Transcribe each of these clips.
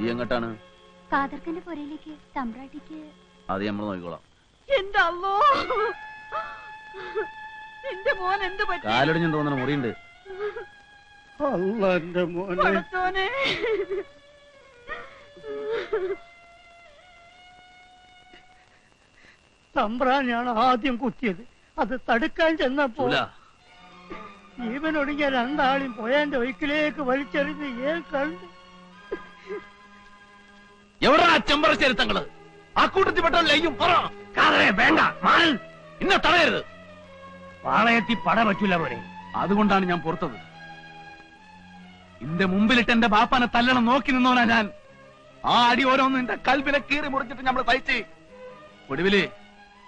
ഈ എങ്ങോട്ടാണ്? കാതർക്കന്റെ പുരയിലേക്ക് തമ്പ്രാട്ടിക്ക്. അത് നമ്മൾ നോക്കിക്കോളാം. എന്റെ അല്ലോ എന്റെ മോൻ എന്ത് കാലൊടിഞ്ഞു തോന്നുന്ന മുറിയുണ്ട്. അല്ല മോനെ. പടച്ചോനെ. തമ്പ്രാനാണ് ആദ്യം കുത്തിയത്. അത് തടുക്കാൻ ചെന്നപ്പോ ചൂല. ജീവനൊടുങ്ങിയ രണ്ടാളും പോയാന്റെ ഒരിക്കലേക്ക് വലിച്ചെറിഞ്ഞ് ഏ കണ്ടു. എവിടാ ചെമ്പറ ചരിത്തങ്ങൾ ആ കൂട്ടത്തിൽപ്പെട്ടവരിലേക്കും പറ. കാതറേ വേണ്ട മാറി ഇന്നെ തടയരുത്. പാളയത്തി പട പറ്റൂല മോനെ. അതുകൊണ്ടാണ് ഞാൻ പുറത്തത്. ഇന്റെ മുമ്പിലിട്ട് എന്റെ ബാപ്പാനെ തല്ലണം നോക്കി നിന്നോനാ ഞാൻ. ആ അടി ഓരോന്ന് എന്റെ കൽബിനെ കീറി മുറിച്ചിട്ട് നമ്മൾ തയ്ച്ച്. ഒടുവിൽ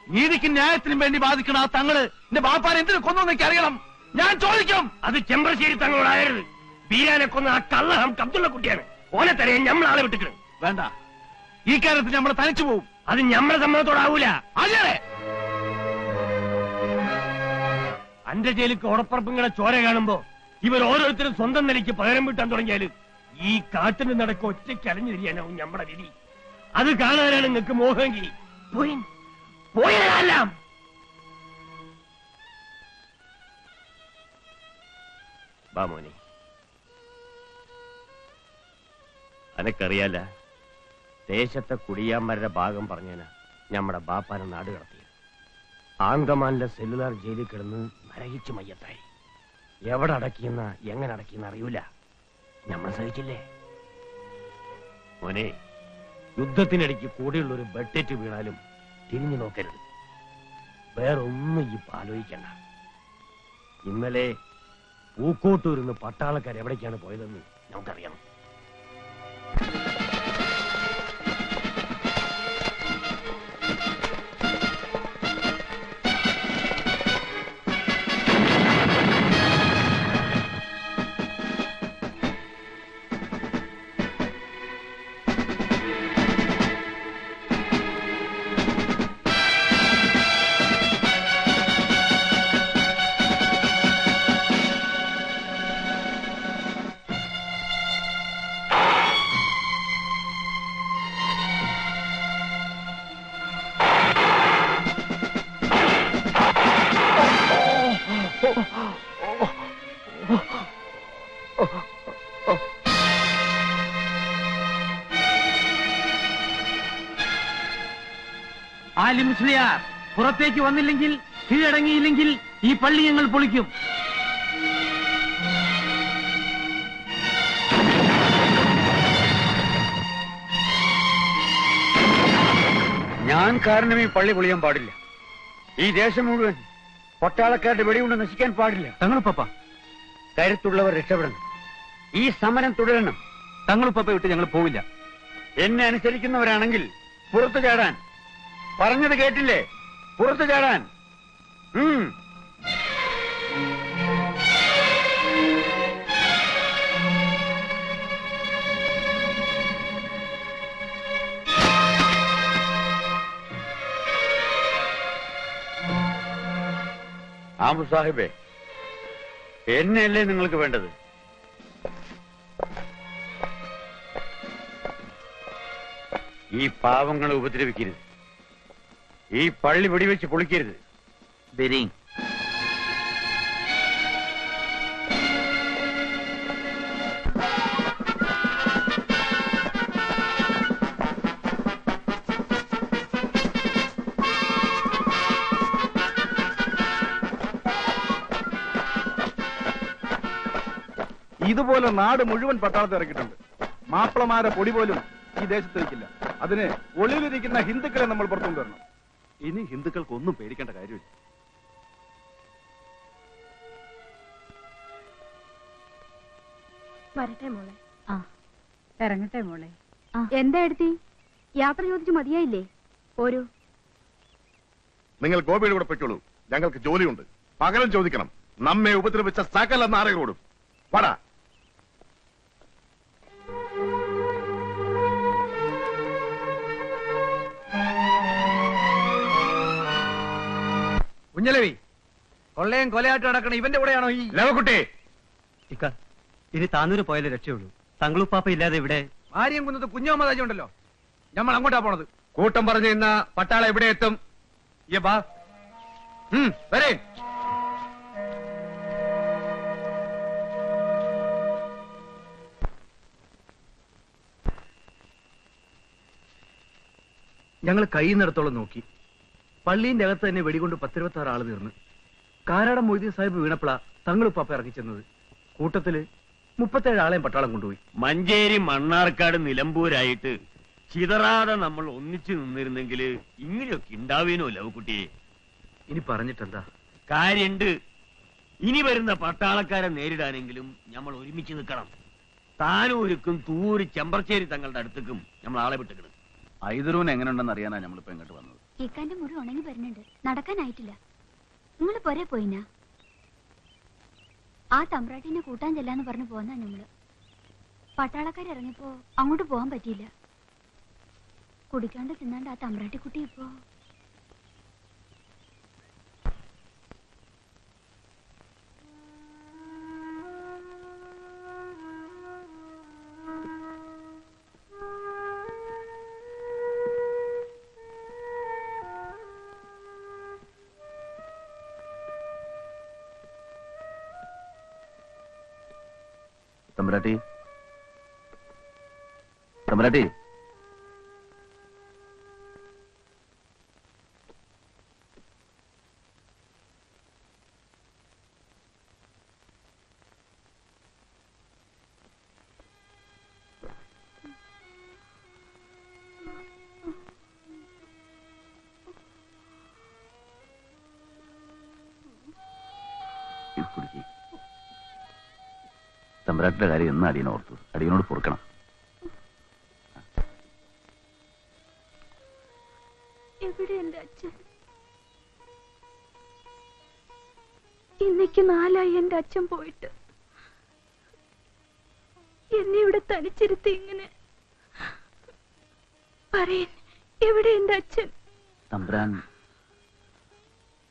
നീതിക്കും ന്യായത്തിനും വേണ്ടി ബാധിക്കണ ആ തങ്ങൾ എന്റെ ബാപ്പാനെ എന്തിനു കൊന്നു എനിക്ക് അറിയണം. ഞാൻ ചോദിക്കും. അത് ചെമ്പ്രശ്ശേരി തങ്ങളോടായിരുന്നു ബീരാനെ കൊന്ന ആ കള്ളഹം അബ്ദുള്ള കുട്ടിയാണ് ഓനെ തരയാൻ ഞമ്മളാളെ വിട്ടിക്കണം. വേണ്ട. ഈ കാര്യത്തിൽ നമ്മൾ തനിച്ചു പോകും അത് ഞമ്മളെ സമ്മതത്തോടാവൂല. അതെ. അന്റെ ജയിലിക്ക് ഉടപ്പറപ്പുങ്ങളെ ചോര കാണുമ്പോ ഇവർ ഓരോരുത്തരും സ്വന്തം നിലയ്ക്ക് പകരം വീട്ടാൻ തുടങ്ങിയാൽ ഈ കാട്ടിന് നടക്ക ഒറ്റയ്ക്ക് അലഞ്ഞു തിരിയാനാവും ഞമ്മടെ വിധി. അത് കാണാനാണ് നിങ്ങൾക്ക് മോഹമെങ്കിൽ. പോയി. പോയാലെല്ലാം ബാമോനെ അനക്കറിയാല ദേശത്തെ കുടിയാന്മാരുടെ ഭാഗം പറഞ്ഞതിന് നമ്മുടെ ബാപ്പാനെ നാട് കടത്തി. ആന്തമാനിലെ സെല്ലുലാർ ജയിലിൽ കിടന്ന് നരകിച്ച് മയ്യത്തായി. എവിടെ അടക്കിയെന്ന എങ്ങനെ അടക്കിയെന്ന് അറിയൂല. നമ്മൾ സഹിച്ചില്ലേ? മോനെ യുദ്ധത്തിനിടയ്ക്ക് കൂടെയുള്ള ഒരു ബെഡ്ഡറ്റ് വീണാലും തിരിഞ്ഞു നോക്കരുത്. വേറൊന്നും ഈ ആലോചിക്കണ്ട. ഇന്നലെ പൂക്കോട്ടൂരിന്ന് പട്ടാളക്കാർ എവിടേക്കാണ് പോയതെന്ന് നമുക്കറിയാം ആലി മുസ്ലിയാർ പുറത്തേക്ക് വന്നില്ലെങ്കിൽ കീഴടങ്ങിയില്ലെങ്കിൽ ഈ പള്ളി ഞങ്ങൾ പൊളിക്കും. ഞാൻ കാരണം ഈ പള്ളി പൊളിയാൻ പാടില്ല. ഈ ദേശം മുഴുവൻ പട്ടാളക്കാരുടെ വെടികൊണ്ട് നശിക്കാൻ പാടില്ല. തങ്ങളുപ്പ കരുത്തുള്ളവർ രക്ഷപ്പെടണം. ഈ സമരം തുടരണം. തങ്ങളുപ്പ വിട്ട് ഞങ്ങൾ പോവില്ല. എന്നെ അനുസരിക്കുന്നവരാണെങ്കിൽ പുറത്തു ചാടാൻ. പറഞ്ഞത് കേട്ടില്ലേ? പുറത്തു ചാടാൻ. ആമു സാഹിബേ എന്നെയല്ലേ നിങ്ങൾക്ക് വേണ്ടത്? ഈ പാവങ്ങളെ ഉപദ്രവിക്കരുത്. ഈ പള്ളി വെടിവെച്ച് പൊളിക്കരുത്. ഇതുപോലെ നാട് മുഴുവൻ പട്ടാളത്ത് ഇറക്കിയിട്ടുണ്ട് മാപ്പിളമാരെ പൊടി പോലും ഈ ദേശത്ത് വയ്ക്കില്ല അതിന് ഒളിവിലിരിക്കുന്ന ഹിന്ദുക്കളെ നമ്മൾ പുറത്തുകൊണ്ടുവരണം ഇനി ഹിന്ദുക്കൾക്ക് ഒന്നും പേടിക്കേണ്ട കാര്യമില്ല. വരട്ടെ മോളെ. ആ. ഇറങ്ങട്ടെ മോളെ. എന്താ എടുത്തി? യാത്ര ചോദിച്ചു മതിയായില്ലേ? ഒരു നിങ്ങൾ ഗോപിയുടെ കൂടെ പൊയ്ക്കോളൂ. ഞങ്ങൾക്ക് ജോലിയുണ്ട്. പകരം ചോദിക്കണം. നമ്മെ ഉപദ്രവിച്ച സകല നാരകളോടും പടാ കുഞ്ഞലവി കൊള്ളയും കൊലയായിട്ട് നടക്കണം ഇവന്റെ കൂടെയാണോ ഈ ലവക്കുട്ടി! ഇക്ക ഇനി താന്നൂര് പോയാലേ രക്ഷയുള്ളൂ. തങ്ങളുപ്പാപ്പ ഇല്ലാതെ ഇവിടെ ആര്യം കുന്നത് കുഞ്ഞമ്മദാജി ഉണ്ടല്ലോ. നമ്മൾ അങ്ങോട്ടാ പോണത്. കൂട്ടം പറഞ്ഞു ഇന്ന പട്ടാള എവിടെ എത്തും? ബാ. വരേ. ഞങ്ങൾ കഴിയുന്നിടത്തോളം നോക്കി. പള്ളീന്റെ അകത്ത് തന്നെ വെടികൊണ്ട് പത്തിരുപത്തി ആറ് ആൾ തീർന്ന്. കാരാടം മൊയ്തീൻ സാഹിബ് വീണപ്പള തങ്ങളുപ്പാപ്പ ഇറങ്ങിച്ചെന്നത് കൂട്ടത്തിൽ മുപ്പത്തേഴ് ആളെയും പട്ടാളം കൊണ്ടുപോയി. മഞ്ചേരി മണ്ണാർക്കാട് നിലമ്പൂരായിട്ട് ചിതറാതെ നമ്മൾ ഒന്നിച്ചു നിന്നിരുന്നെങ്കിൽ ഇങ്ങനെയൊക്കെ ഉണ്ടാവേനോ ലവക്കുട്ടിയെ ഇനി പറഞ്ഞിട്ടെന്താ? കാര്യണ്ട്. ഇനി വരുന്ന പട്ടാളക്കാരെ നേരിടാനെങ്കിലും നമ്മൾ ഒരുമിച്ച് നിൽക്കണം താനൂരുക്കും തൂര് ചെമ്പർച്ചേരി തങ്ങളുടെ അടുത്തേക്കും നമ്മൾ ആളെ വിട്ടിക്കണം. ഐതരൂന് എങ്ങനെയുണ്ടെന്ന് അറിയാനാ നമ്മളിപ്പോ ഇങ്ങോട്ട് വന്നത്. ഇക്കാന്റെ മുറി ഉണങ്ങി വരുന്നുണ്ട്. നടക്കാനായിട്ടില്ല. നിങ്ങൾ പൊരെ പോയിനാ? ആ തമ്പ്രാട്ടിനെ കൂട്ടാൻ ചെല്ലാന്ന് പറഞ്ഞു പോന്നാ നമ്മൾ പട്ടാളക്കാർ ഇറങ്ങിയപ്പോ അങ്ങോട്ട് പോകാൻ പറ്റിയില്ല. കുടിക്കാണ്ട് തിന്നാണ്ട് ആ തമ്പ്രാട്ടിക്കുട്ടി ഇപ്പോ തമ്പരാട്ടി. തമ്പരാട്ടി. തമ്പരാട്ടിന്റെ കാര്യം എന്ന് അടിയനോർത്തു അടിയനോട് പൊറുക്കണം. എവിടെ എന്റെ അച്ഛൻ? ഇന്നേക്ക് നാലായി എന്റെ അച്ഛൻ പോയിട്ട്. എന്നെ ഇവിടെ തനിച്ചിരുത്തി ഇങ്ങനെ. പറയൻ എവിടെ എന്റെ അച്ഛൻ? തമ്പുരാൻ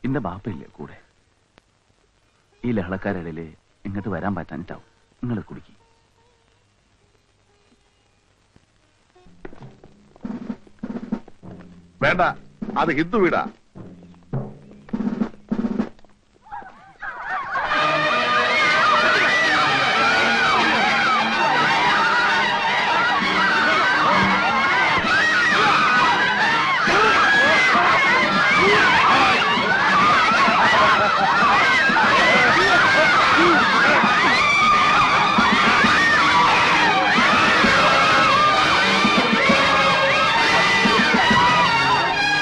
എന്റെ ബാപ്പയില്ലേ കൂടെ? ഈ ലഹളക്കാരിടയിൽ ഇങ്ങോട്ട് വരാൻ പറ്റാനിട്ടാവും നിങ്ങൾ കുടിക്കും. വേണ്ട അത് ഹിന്ദു വീടാ.